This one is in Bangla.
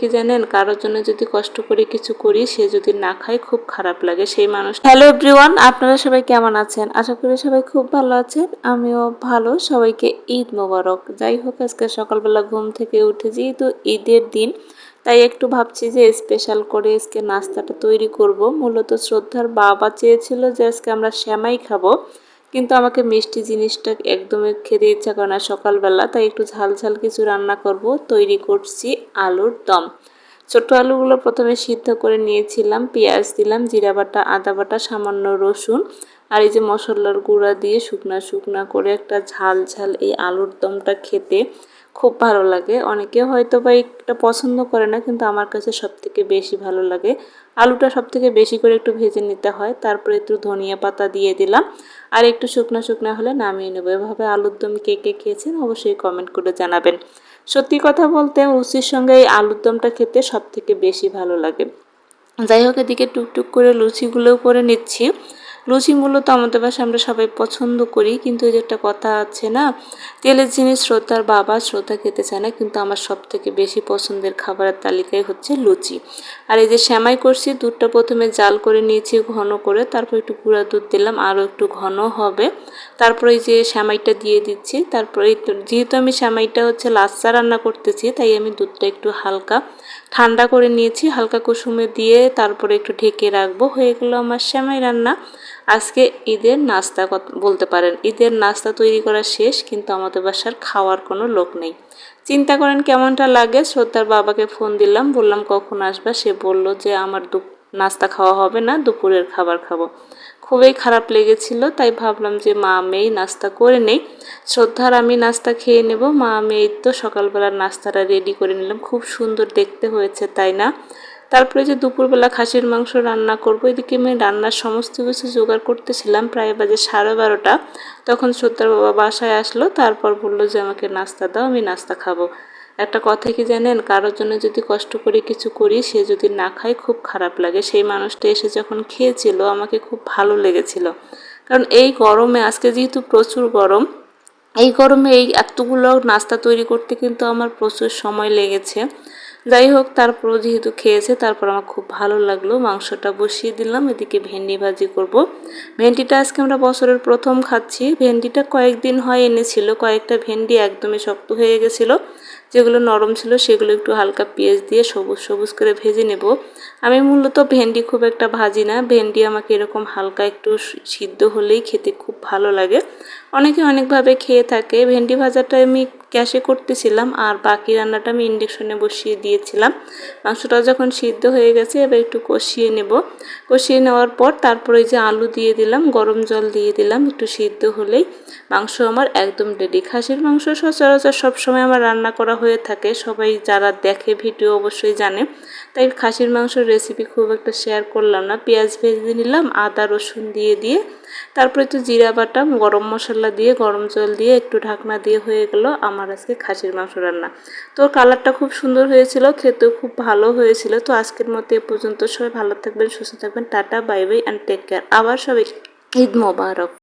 কি জানেন? কারোর জন্য যদি কষ্ট করে কিছু করি, সে যদি না খায়, খুব খারাপ লাগে। সেই মানুষ হ্যালো এভরিওয়ান আপনারা সবাই কেমন আছেন? আশা করি সবাই খুব ভালো আছেন। আমিও ভালো। সবাইকে ঈদ মোবারক। যাই হোক, আজকে সকালবেলা ঘুম থেকে উঠে যেহেতু ঈদের দিন, তাই একটু ভাবছি যে স্পেশাল করে আজকে নাস্তাটা তৈরি করব। মূলত শ্রদ্ধার বাবা চেয়েছিল যে আজকে আমরা শ্যামাই খাব। কিন্তু আমাকে মিষ্টি জিনিসটা একদমই খেতে ইচ্ছা করে না সকালবেলা, তাই একটু ঝাল ঝাল কিছু রান্না করব। তৈরি করছি আলুর দম। ছোট আলুগুলো প্রথমে সিদ্ধ করে নিয়েছিলাম, পেঁয়াজ দিলাম, জিরা বাটা, আদা বাটা, সামান্য রসুন আর এই যে মশলার গুঁড়া দিয়ে শুকনা শুকনা করে একটা ঝাল ঝাল এই আলুর দমটা খেতে খুব ভালো লাগে। অনেকে হয়তো বা একটা পছন্দ করে না, কিন্তু আমার কাছে সব থেকে বেশি ভালো লাগে। আলুটা সব থেকে বেশি করে একটু ভেজে নিতে হয়, তারপরে একটু ধনিয়া পাতা দিয়ে দিলাম। আর একটু শুকনো শুকনো হলে নামিয়ে নেব। এভাবে আলুর দম কে কে খেয়েছেন অবশ্যই কমেন্ট করে জানাবেন। সত্যি কথা বলতে লুচির সঙ্গে এই আলুর দমটা খেতে সব থেকে বেশি ভালো লাগে। যাই হোক, এদিকে টুকটুক করে লুচিগুলোও করে নিচ্ছি। লুচি মূলত আমাদের বাসায় আমরা সবাই পছন্দ করি, কিন্তু এই যে একটা কথা আছে না, তেলের জিনিস শ্রদ্ধার বাবা শ্রদ্ধা খেতে চায় না, কিন্তু আমার সব থেকে বেশি পছন্দের খাবারের তালিকায় হচ্ছে লুচি। আর এই যে শ্যামাই করছি, দুধটা প্রথমে জাল করে নিয়েছি ঘন করে, তারপর একটু গুঁড়া দুধ দিলাম, আরও একটু ঘন হবে। তারপর এই যে শ্যামাইটা দিয়ে দিচ্ছি, তারপর এই যেহেতু আমি শ্যামাইটা হচ্ছে লাচ্চা রান্না করতেছি, তাই আমি দুধটা একটু হালকা ঠান্ডা করে নিয়েছি, হালকা কুসুমে দিয়ে তারপরে একটু ঢেকে রাখব। হয়ে গেলো আমার শ্যামাই রান্না। আজকে ঈদের নাস্তা বলতে পারেন, ঈদের নাস্তা তৈরি করা শেষ, কিন্তু আমাদের বাসার খাওয়ার কোনো লোক নেই। চিন্তা করেন কেমনটা লাগে? শ্রদ্ধার বাবাকে ফোন দিলাম, বললাম কখন আসবা? সে বলল যে আমার দু নাস্তা খাওয়া হবে না, দুপুরের খাবার খাব। খুবই খারাপ লেগেছিল, তাই ভাবলাম যে মা মেয়ে নাস্তা করে নেই। শ্রদ্ধার আমি নাস্তা খেয়ে নেব। মা মেয়ে তো সকালবেলার নাস্তাটা রেডি করে নিলাম। খুব সুন্দর দেখতে হয়েছে, তাই না? তারপরে যে দুপুরবেলা খাসির মাংস রান্না করব, এদিকে আমি রান্নার সমস্ত কিছু জোগাড় করতেছিলাম, প্রায় বাজে সাড়ে বারোটা। তখন সত্তর বাবা বাসায় আসলো, তারপর বলল যে, আমাকে নাস্তা দাও, আমি নাস্তা খাব। একটা কথা কি জানেন, কারোর জন্য যদি কষ্ট করে কিছু করি, সে যদি না খায়, খুব খারাপ লাগে। সেই মানুষটা এসে যখন খেয়েছিল, আমাকে খুব ভালো লেগেছিল। কারণ এই গরমে, আজকে যেহেতু প্রচুর গরম, এই গরমে এই এতগুলো নাস্তা তৈরি করতে কিন্তু আমার প্রচুর সময় লেগেছে। যাই হোক, তারপরও যেহেতু খেয়েছে, তারপর আমার খুব ভালো লাগল। মাংসটা বসিয়ে দিলাম, এদিকে ভেন্ডি ভাজি করব। ভেন্ডিটা আজকে আমরা বছরের প্রথম খাচ্ছি। ভেন্ডিটা কয়েকদিন হয় এনেছিল, কয়েকটা ভেন্ডি একদমই শক্ত হয়ে গেছিল। যেগুলো নরম ছিল সেগুলো একটু হালকা পেঁয়াজ দিয়ে সবুজ সবুজ করে ভেজে নেব। আমি মূলত ভেন্ডি খুব একটা ভাজি না। ভেন্ডি আমাকে এরকম হালকা একটু সিদ্ধ হলেই খেতে খুব ভালো লাগে। অনেকে অনেকভাবে খেয়ে থাকে। ভেন্ডি ভাজাটা আমি গ্যাসে করতেছিলাম আর বাকি রান্নাটা আমি ইন্ডাকশনে বসিয়ে দিয়েছিলাম। মাংসটা যখন সিদ্ধ হয়ে গেছে, এবার একটু কষিয়ে নেব। কষিয়ে নেওয়ার পর তারপরে যে আলু দিয়ে দিলাম, গরম জল দিয়ে দিলাম একটু সিদ্ধ হলেই। মাংস আমার একদম রেডি খাসির মাংস সচরাচর সবসময় আমার রান্না করা হয়ে থাকে, সবাই যারা দেখে ভিডিও অবশ্যই জানে। তাই খাসির মাংসের রেসিপি খুব একটা শেয়ার করলাম না। পেঁয়াজ ভেজে নিলাম, আদা, রসুন দিয়ে দিয়ে, তারপরে একটু জিরা বাটা, গরম মশলা দিয়ে, গরম জল দিয়ে, একটু ঢাকনা দিয়ে হয়ে গেল আমার আজকে খাসির মাংস রান্না। তো কালারটা খুব সুন্দর হয়েছিল, খেতেও খুব ভালো হয়েছিল। তো আজকের মতো এ পর্যন্ত সবাই ভালো থাকবেন, সুস্থ থাকবেন। Tata bye bye and take care আবার সবাই ঈদ মোবারক।